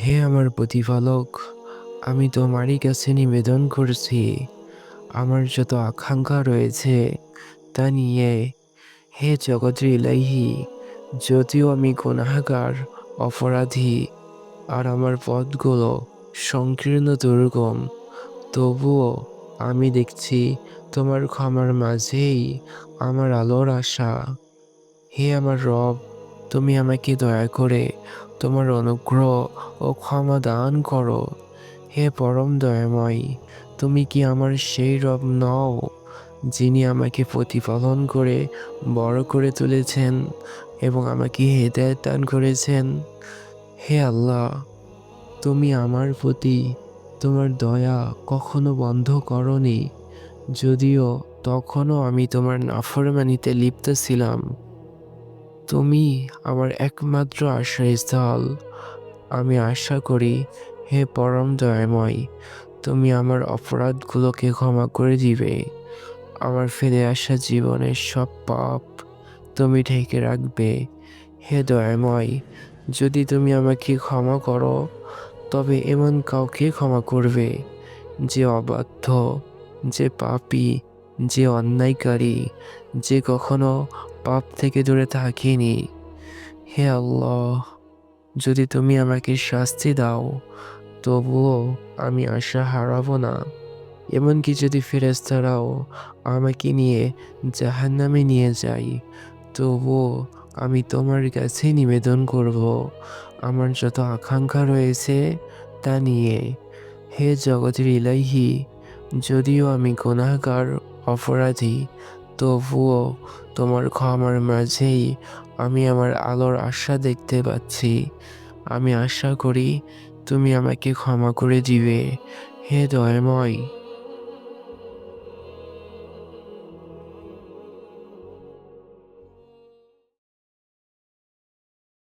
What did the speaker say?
হে আমার প্রতিপালক, আমি তোমারই কাছে নিবেদন করছি। আমার যত আকাঙ্ক্ষা রয়েছে তা নিয়ে হে জগতের ইলাহি, যদিও আমি গুনাহগার, অপরাধী আর আমার পথগুলো সংকীর্ণ দুর্গম, তবুও আমি দেখছি তোমার ক্ষমার মাঝেই আমার আলোর আশা। হে আমার রব তুমি আমাকে দয়া করে তোমার অনুগ্রহ ও ক্ষমা দান করো। হে পরম দয়াময়, তুমি কি আমার সেই রব নও, যিনি আমাকে প্রতিপালন করে, বড় করে তুলেছেন এবং আমাকে হেদায়ত দান করেছেন? হে আল্লাহ, তুমি আমার প্রতি তোমার দয়া কখনো বন্ধ করনি, যদিও তখনও আমি তোমার নাফরমানিতে লিপ্ত ছিলাম। তুমি আমার একমাত্র আশ্রয়স্থল আমি আশা করি হে পরম দয়াময়, তুমি আমার অপরাধগুলোকে ক্ষমা করে দিবে। আমার ফিরে আসা জীবনের সব পাপ তুমি ঢেকে রাখবে। হে দয়াময়, যদি তুমি আমাকে ক্ষমা করো, তবে এমন কাউকে ক্ষমা করবে যে অবাধ্য, যে পাপি, যে অন্যায়কারী, যে কখনো পাপ থেকে দূরে থাকেনি। হে আল্লাহ, যদি তুমি আমাকে শাস্তি দাও, তবুও আমি আশা হারাবো না। এমনকি যদি ফেরেস্তারাও আমাকে নিয়ে জাহান্নামে নিয়ে যাই তবুও আমি তোমার কাছে নিবেদন করব। আমার যত আকাঙ্ক্ষা রয়েছে তা নিয়ে। হে জগতের ইলাহি, যদিও আমি গুনাহগার, অপরাধী তবুও তোমার ক্ষমার মাঝেই আমি আমার আলোর আশা দেখতে পাচ্ছি। আমি আশা করি তুমি আমাকে ক্ষমা করে দিবে। হে দয়াময়।